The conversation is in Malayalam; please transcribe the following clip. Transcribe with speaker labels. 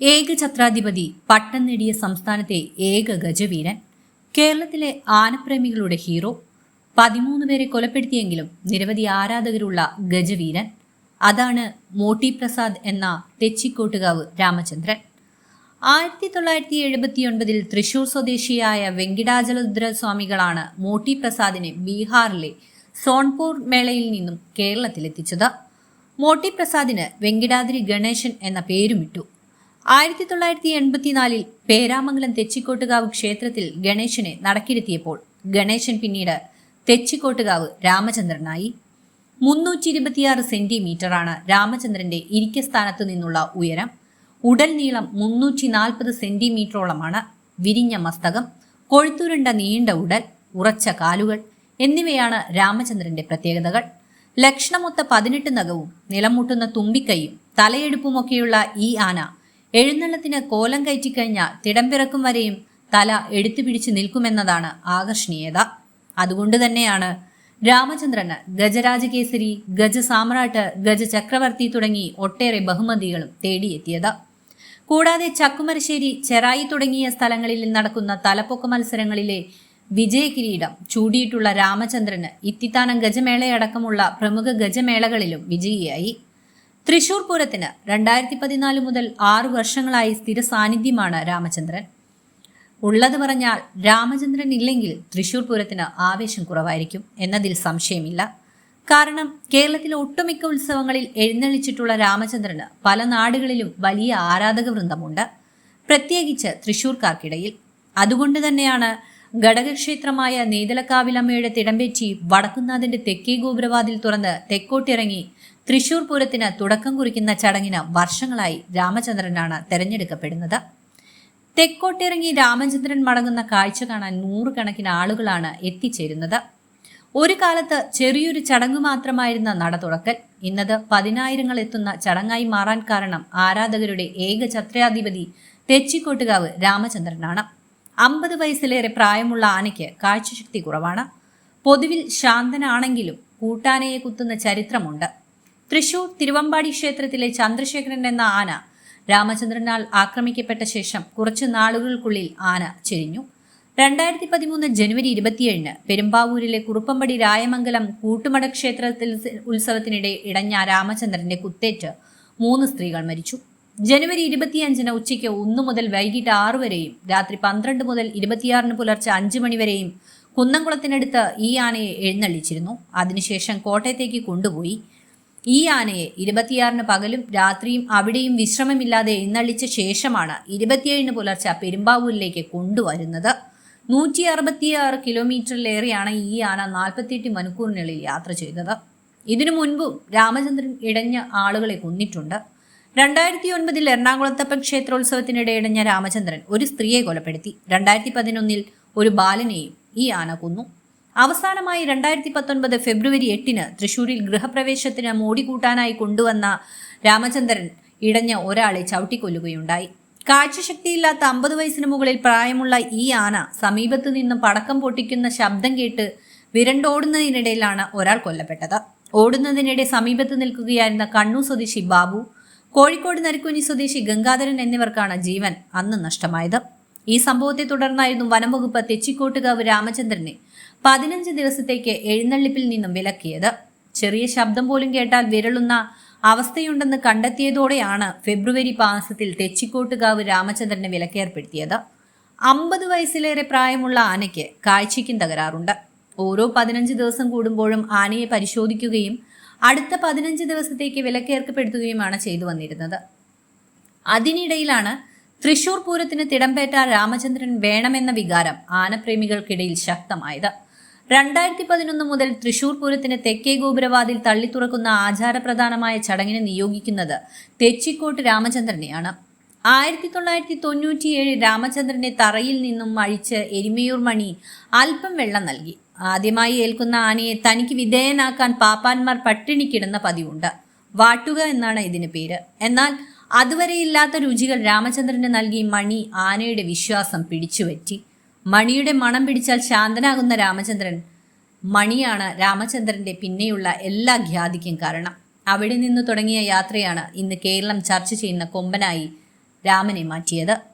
Speaker 1: ഏകഛത്രാധിപതി പട്ടം നേടിയ സംസ്ഥാനത്തെ ഏക ഗജവീരൻ കേരളത്തിലെ ആനപ്രേമികളുടെ ഹീറോ പതിമൂന്ന് പേരെ കൊലപ്പെടുത്തിയെങ്കിലും നിരവധി ആരാധകരുള്ള ഗജവീരൻ അതാണ് മോട്ടി പ്രസാദ് എന്ന തെച്ചിക്കോട്ടുകാവ് രാമചന്ദ്രൻ. ആയിരത്തി തൊള്ളായിരത്തി എഴുപത്തി ഒൻപതിൽ തൃശൂർ സ്വദേശിയായ വെങ്കിടാചലദ്ര സ്വാമികളാണ് മോട്ടി പ്രസാദിനെ ബീഹാറിലെ സോൺപൂർ മേളയിൽ നിന്നും കേരളത്തിലെത്തിച്ചത്. മോട്ടി പ്രസാദിന് വെങ്കിടാദ്രി ഗണേശൻ എന്ന പേരുമിട്ടു. ആയിരത്തി തൊള്ളായിരത്തി എൺപത്തിനാലിൽ പേരാമംഗലം തെച്ചിക്കോട്ടുകാവ് ക്ഷേത്രത്തിൽ ഗണേശനെ നടക്കിരുത്തിയപ്പോൾ ഗണേശൻ പിന്നീട് തെച്ചിക്കോട്ടുകാവ് രാമചന്ദ്രനായി. മുന്നൂറ്റി ഇരുപത്തിയാറ് സെന്റിമീറ്ററാണ് രാമചന്ദ്രന്റെ ഇരിക്കസ്ഥാനത്ത് നിന്നുള്ള ഉയരം. ഉടൽ നീളം മുന്നൂറ്റി നാൽപ്പത് സെന്റിമീറ്ററോളമാണ് വിരിഞ്ഞ മസ്തകം കൊഴുത്തുരുണ്ട നീണ്ട ഉടൽ ഉറച്ച കാലുകൾ എന്നിവയാണ് രാമചന്ദ്രന്റെ പ്രത്യേകതകൾ. ലക്ഷണമൊത്ത പതിനെട്ട് നഖവും നിലമുട്ടുന്ന തുമ്പിക്കൈയും തലയെടുപ്പുമൊക്കെയുള്ള ഈ ആന എഴുന്നള്ളത്തിന് കോലം കയറ്റിക്കഴിഞ്ഞാൽ തിടംപിറക്കും വരെയും തല എടുത്തു പിടിച്ചു നിൽക്കുമെന്നതാണ് ആകർഷണീയത. അതുകൊണ്ട് തന്നെയാണ് രാമചന്ദ്രന് ഗജരാജകേസരി ഗജസാമ്രാട്ട് ഗജ ചക്രവർത്തി തുടങ്ങി ഒട്ടേറെ ബഹുമതികളും തേടിയെത്തിയത്. കൂടാതെ ചക്കുമരശ്ശേരി ചെറായി തുടങ്ങിയ സ്ഥലങ്ങളിൽ നടക്കുന്ന തലപ്പൊക്ക മത്സരങ്ങളിലെ വിജയകിരീടം ചൂടിയിട്ടുള്ള രാമചന്ദ്രന് ഇത്തിത്താനം ഗജമേളയടക്കമുള്ള പ്രമുഖ ഗജമേളകളിലും വിജയിയായി. തൃശൂർ പൂരത്തിന് രണ്ടായിരത്തി പതിനാല് മുതൽ ആറു വർഷങ്ങളായി സ്ഥിര സാന്നിധ്യമാണ് രാമചന്ദ്രൻ. ഉള്ളത് പറഞ്ഞാൽ രാമചന്ദ്രൻ ഇല്ലെങ്കിൽ തൃശൂർ പൂരത്തിന് ആവേശം കുറവായിരിക്കും എന്നതിൽ സംശയമില്ല. കാരണം കേരളത്തിലെ ഒട്ടുമിക്ക ഉത്സവങ്ങളിൽ എഴുന്നള്ളിച്ചിട്ടുള്ള രാമചന്ദ്രന് പല നാടുകളിലും വലിയ ആരാധക വൃന്ദമുണ്ട് പ്രത്യേകിച്ച് തൃശൂർക്കാർക്കിടയിൽ. അതുകൊണ്ട് തന്നെയാണ് ഘടകക്ഷേത്രമായ നീതലക്കാവിലമ്മയുടെ തിടമ്പേറ്റി വടക്കുന്നാഥന്റെ തെക്കേ ഗോപുരവാതിൽ തുറന്ന് തെക്കോട്ടിറങ്ങി തൃശൂർ പൂരത്തിന് തുടക്കം കുറിക്കുന്ന ചടങ്ങിന് വർഷങ്ങളായി രാമചന്ദ്രനാണ് തെരഞ്ഞെടുക്കപ്പെടുന്നത്. തെക്കോട്ടിറങ്ങി രാമചന്ദ്രൻ മടങ്ങുന്ന കാഴ്ച കാണാൻ നൂറുകണക്കിന് ആളുകളാണ് എത്തിച്ചേരുന്നത്. ഒരു കാലത്ത് ചെറിയൊരു ചടങ്ങ് മാത്രമായിരുന്ന നട തുറക്കൽ ഇന്നത് പതിനായിരങ്ങൾ എത്തുന്ന ചടങ്ങായി മാറാൻ കാരണം ആരാധകരുടെ ഏക ഛത്രാധിപതി തെച്ചിക്കോട്ടുകാവ് രാമചന്ദ്രനാണ്. അമ്പത് വയസ്സിലേറെ പ്രായമുള്ള ആനയ്ക്ക് കാഴ്ചശക്തി കുറവാണ്. പൊതുവിൽ ശാന്തനാണെങ്കിലും കൂട്ടാനയെ കുത്തുന്ന ചരിത്രമുണ്ട്. തൃശൂർ തിരുവമ്പാടി ക്ഷേത്രത്തിലെ ചന്ദ്രശേഖരൻ എന്ന ആന രാമചന്ദ്രനാൽ ആക്രമിക്കപ്പെട്ട ശേഷം കുറച്ചു നാളുകൾക്കുള്ളിൽ ആന ചെരിഞ്ഞു. രണ്ടായിരത്തി പതിമൂന്ന് ജനുവരി ഇരുപത്തിയേഴിന് പെരുമ്പാവൂരിലെ കുറുപ്പമ്പടി രായമംഗലം കൂട്ടുമട ക്ഷേത്രത്തിൽ ഉത്സവത്തിനിടെ ഇടഞ്ഞ രാമചന്ദ്രന്റെ കുത്തേറ്റ് മൂന്ന് സ്ത്രീകൾ മരിച്ചു. ജനുവരി ഇരുപത്തിയഞ്ചിന് ഉച്ചയ്ക്ക് ഒന്നു മുതൽ വൈകിട്ട് ആറു വരെയും രാത്രി പന്ത്രണ്ട് മുതൽ ഇരുപത്തിയാറിന് പുലർച്ചെ അഞ്ചു മണിവരെയും കുന്നംകുളത്തിനടുത്ത് ഈ ആനയെ എഴുന്നള്ളിച്ചിരുന്നു. അതിനുശേഷം കോട്ടയത്തേക്ക് കൊണ്ടുപോയി. ഈ ആനയെ ഇരുപത്തിയാറിന് പകലും രാത്രിയും അവിടെയും വിശ്രമമില്ലാതെ എഴുന്നള്ളിച്ച ശേഷമാണ് ഇരുപത്തിയേഴിന് പുലർച്ചെ പെരുമ്പാവൂരിലേക്ക് കൊണ്ടുവരുന്നത്. നൂറ്റി അറുപത്തിയാറ് കിലോമീറ്ററിലേറെയാണ് ഈ ആന നാൽപ്പത്തിയെട്ട് മണിക്കൂറിനുള്ളിൽ യാത്ര ചെയ്തത്. ഇതിനു മുൻപും രാമചന്ദ്രൻ ഇടഞ്ഞ ആളുകളെ കൊന്നിട്ടുണ്ട്. രണ്ടായിരത്തി ഒൻപതിൽ എറണാകുളത്തപ്പൻ ക്ഷേത്രോത്സവത്തിനിടെ ഇടഞ്ഞ രാമചന്ദ്രൻ ഒരു സ്ത്രീയെ കൊലപ്പെടുത്തി. രണ്ടായിരത്തി പതിനൊന്നിൽ ഒരു ബാലനെയും ഈ ആന കൊന്നു. അവസാനമായി രണ്ടായിരത്തി പത്തൊൻപത് ഫെബ്രുവരി എട്ടിന് തൃശൂരിൽ ഗൃഹപ്രവേശത്തിന് മോടി കൂട്ടാനായി കൊണ്ടുവന്ന രാമചന്ദ്രൻ ഇടഞ്ഞ ഒരാളെ ചവിട്ടിക്കൊല്ലുകയുണ്ടായി. കാഴ്ചശക്തിയില്ലാത്ത അമ്പത് വയസ്സിന് മുകളിൽ പ്രായമുള്ള ഈ ആന സമീപത്തു നിന്നും പടക്കം പൊട്ടിക്കുന്ന ശബ്ദം കേട്ട് വിരണ്ടോടുന്നതിനിടയിലാണ് ഒരാൾ കൊല്ലപ്പെട്ടത്. ഓടുന്നതിനിടെ സമീപത്ത് നിൽക്കുകയായിരുന്ന കണ്ണൂർ സ്വദേശി ബാബു കോഴിക്കോട് നരിക്കുഞ്ഞി സ്വദേശി ഗംഗാധരൻ എന്നിവർക്കാണ് ജീവൻ അന്ന് നഷ്ടമായത്. ഈ സംഭവത്തെ തുടർന്നായിരുന്നു വനംവകുപ്പ് തെച്ചിക്കോട്ടുകാവ് രാമചന്ദ്രനെ പതിനഞ്ച് ദിവസത്തേക്ക് എഴുന്നള്ളിപ്പിൽ നിന്നും വിലക്കിയത്. ചെറിയ ശബ്ദം പോലും കേട്ടാൽ വിരളുന്ന അവസ്ഥയുണ്ടെന്ന് കണ്ടെത്തിയതോടെയാണ് ഫെബ്രുവരി മാസത്തിൽ തെച്ചിക്കോട്ടുകാവ് രാമചന്ദ്രനെ വിലക്കേർപ്പെടുത്തിയത്. അമ്പത് വയസ്സിലേറെ പ്രായമുള്ള ആനയ്ക്ക് കാഴ്ചയ്ക്കും തകരാറുണ്ട്. ഓരോ പതിനഞ്ച് ദിവസം കൂടുമ്പോഴും ആനയെ പരിശോധിക്കുകയും അടുത്ത പതിനഞ്ച് ദിവസത്തേക്ക് വിലക്കേർക്കപ്പെടുത്തുകയുമാണ് ചെയ്തു വന്നിരുന്നത്. അതിനിടയിലാണ് തൃശൂർ പൂരത്തിന് തിടമ്പേറ്റ രാമചന്ദ്രൻ വേണമെന്ന വികാരം ആനപ്രേമികൾക്കിടയിൽ ശക്തമായത്. രണ്ടായിരത്തി പതിനൊന്ന് മുതൽ തൃശൂർ പൂരത്തിന് തെക്കേ ഗോപുരവാതിൽ തള്ളി തുറക്കുന്ന ആചാരപ്രധാനമായ ചടങ്ങിന് നിയോഗിക്കുന്നത് തെച്ചിക്കോട്ട് രാമചന്ദ്രനെയാണ്. ആയിരത്തി തൊള്ളായിരത്തി തൊണ്ണൂറ്റിയേഴ് രാമചന്ദ്രനെ തറയിൽ നിന്നും അഴിച്ച് എരിമയൂർ മണി അല്പം വെള്ളം നൽകി. ആദ്യമായി ഏൽക്കുന്ന ആനയെ തനിക്ക് വിധേയനാക്കാൻ പാപ്പാന്മാർ പട്ടിണിക്കിടുന്ന പതിവുണ്ട്. വാട്ടുക എന്നാണ് ഇതിന് പേര്. എന്നാൽ അതുവരെ ഇല്ലാത്ത രുചികൾ രാമചന്ദ്രന് നൽകി മണി ആനയുടെ വിശ്വാസം പിടിച്ചുപറ്റി. മണിയുടെ മണം പിടിച്ചാൽ ശാന്തനാകുന്ന രാമചന്ദ്രൻ മണിയാണ് രാമചന്ദ്രന്റെ പിന്നെയുള്ള എല്ലാ ഖ്യാതിക്കും കാരണം. അവിടെ നിന്ന് തുടങ്ങിയ യാത്രയാണ് ഇന്ന് കേരളം ചർച്ച ചെയ്യുന്ന കൊമ്പനായി രാമനെ മാറ്റിയത്.